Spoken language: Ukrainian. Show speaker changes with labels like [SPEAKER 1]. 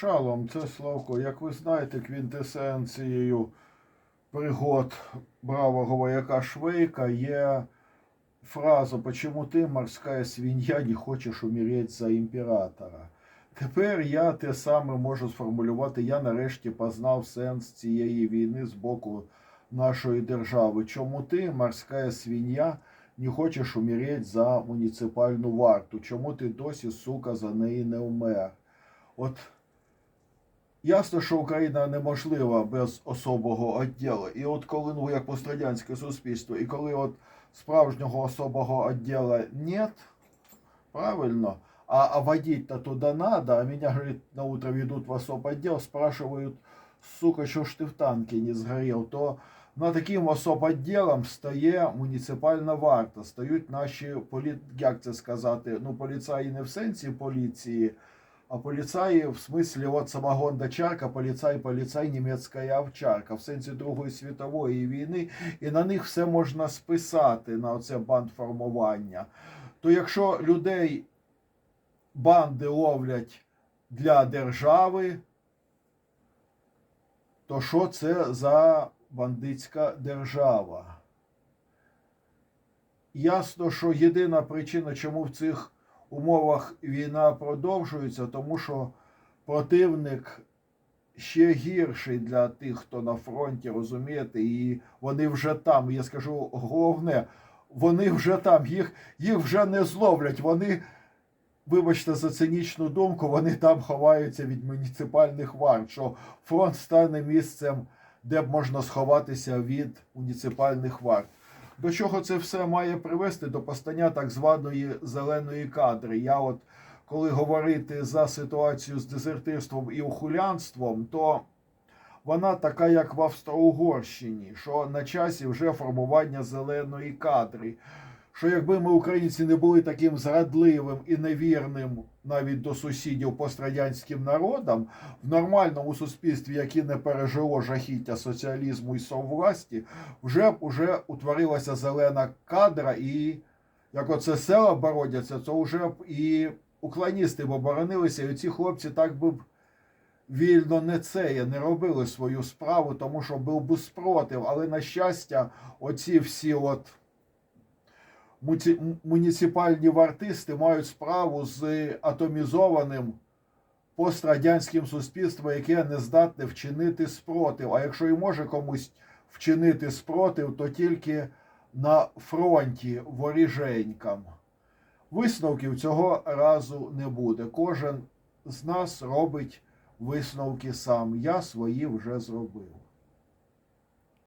[SPEAKER 1] Шалом, це Славко. Як ви знаєте, квінтесенцією пригод бравого вояка Швейка є фраза «Почему ти, морська свинья, не хочеш умереть за імператора?» Тепер я те саме можу сформулювати. Я нарешті познав сенс цієї війни з боку нашої держави. Чому ти, морська свинья, не хочеш умереть за муніципальну варту? Чому ти досі, сука, за неї не вмер? От ясно, що Україна неможлива без особого відділу. І от коли ну як пострадянське суспільство, і коли от справжнього особого відділу нет, правильно, а, а водить-то туда надо, а меня, говорит, на утро ведут в особ отдел, спрашивают, сука, що ж ти в танке не згорів, то на таким особ отделом стає муніципальна варта, стають наші полі... як це сказати, ну поліцаї не в сенсі поліції, а поліцаї в смислі от самогон дочарка, поліцай, поліцай, німецька овчарка, в сенсі Другої світової війни, і на них все можна списати на оце бандформування. То якщо людей банди ловлять для держави, то що це за бандитська держава? Ясно, що єдина причина, чому в цих умовах війна продовжується, тому що противник ще гірший для тих, хто на фронті, розумієте, і вони вже там. Я скажу головне, вони вже там, їх, їх вже не зловлять. Вони, вибачте за цинічну думку, вони там ховаються від муніципальних варт, що фронт стане місцем, де б можна сховатися від муніципальних варт. До чого це все має привести? До постання так званої зеленої кадри. Я от коли говорити за ситуацію з дезертирством і ухулянством, то вона така, як в Австро-Угорщині, що на часі вже формування зеленої кадри. Що якби ми, українці, не були таким зрадливим і невірним навіть до сусідів пострадянським народам, в нормальному суспільстві, яке не пережило жахіття соціалізму і соввласті, вже б уже утворилася зелена кадра, і як оце села бородяться, то вже б і уклоністи б оборонилися, і ці хлопці так би б вільно не це, не робили свою справу, тому що був би спротив. Але на щастя, оці всі от муніципальні вартисти мають справу з атомізованим пострадянським суспільством, яке не здатне вчинити спротив. А якщо і може комусь вчинити спротив, то тільки на фронті воріженькам. Висновків цього разу не буде. Кожен з нас робить висновки сам. Я свої вже зробив.